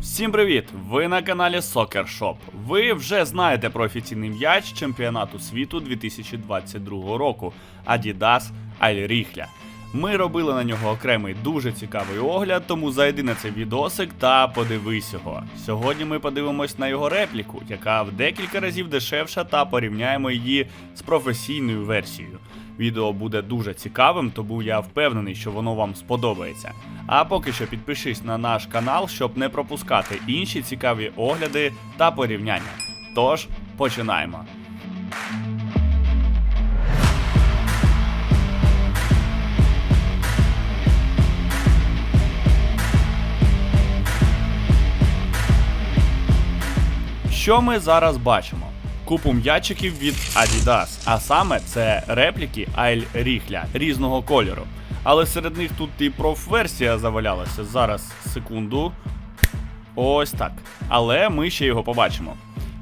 Всім привіт! Ви на каналі Soccer Shop. Ви вже знаєте про офіційний м'яч чемпіонату світу 2022 року Adidas Альріхля. Ми робили на нього окремий дуже цікавий огляд, тому зайди на цей відосик та подивись його. Сьогодні ми подивимось на його репліку, яка в декілька разів дешевша, та порівняємо її з професійною версією. Відео буде дуже цікавим, тому я впевнений, що воно вам сподобається. А поки що підпишись на наш канал, щоб не пропускати інші цікаві огляди та порівняння. Тож, починаємо. Що ми зараз бачимо? Купу м'ячиків від Adidas, а саме це репліки Айль Ріхля різного кольору. Але серед них тут і проф-версія завалялася. Зараз секунду. Ось так. Але ми ще його побачимо.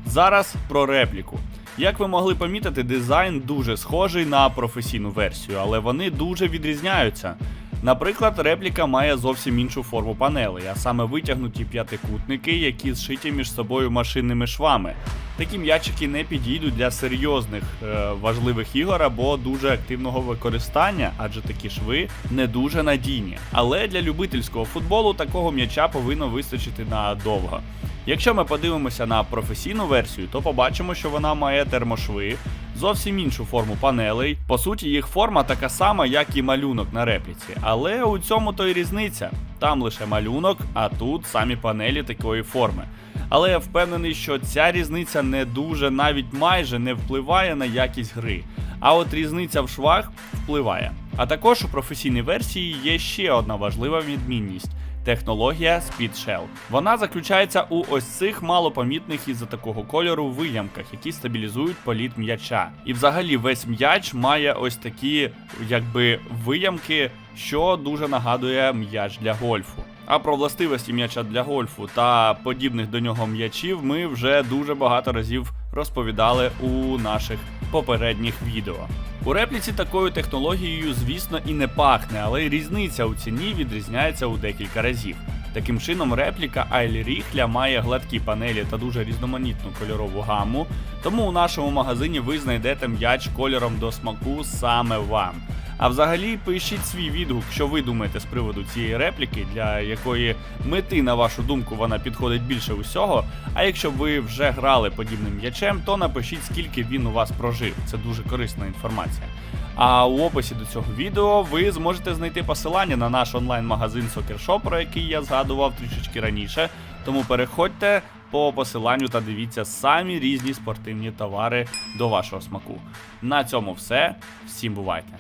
Зараз про репліку. Як ви могли помітити, дизайн дуже схожий на професійну версію, але вони дуже відрізняються. Наприклад, репліка має зовсім іншу форму панелей, а саме витягнуті п'ятикутники, які зшиті між собою машинними швами. Такі м'ячики не підійдуть для серйозних е, важливих ігор або дуже активного використання, адже такі шви не дуже надійні. Але для любительського футболу такого м'яча повинно вистачити надовго. Якщо ми подивимося на професійну версію, то побачимо, що вона має термошви, зовсім іншу форму панелей. По суті, їх форма така сама, як і малюнок на репліці. Але у цьому то й різниця. Там лише малюнок, а тут самі панелі такої форми. Але я впевнений, що ця різниця не дуже, навіть майже не впливає на якість гри. А от різниця в швах впливає. А також у професійній версії є ще одна важлива відмінність. Технологія Speed Shell. Вона заключається у ось цих малопомітних із-за такого кольору виямках, які стабілізують політ м'яча. І взагалі весь м'яч має ось такі, якби виямки, що дуже нагадує м'яч для гольфу. А про властивості м'яча для гольфу та подібних до нього м'ячів ми вже дуже багато разів розповідали у наших попередніх відео. У репліці такою технологією, звісно, і не пахне, але й різниця у ціні відрізняється у декілька разів. Таким чином, репліка Айлі Ріхля має гладкі панелі та дуже різноманітну кольорову гаму, тому у нашому магазині ви знайдете м'яч кольором до смаку саме вам. А взагалі пишіть свій відгук, що ви думаєте з приводу цієї репліки, для якої мети, на вашу думку, вона підходить більше усього. А якщо ви вже грали подібним м'ячем, то напишіть, скільки він у вас прожив. Це дуже корисна інформація. А у описі до цього відео ви зможете знайти посилання на наш онлайн-магазин Soccer Shop, про який я згадував трішечки раніше. Тому переходьте по посиланню та дивіться самі різні спортивні товари до вашого смаку. На цьому все. Всім бувайте!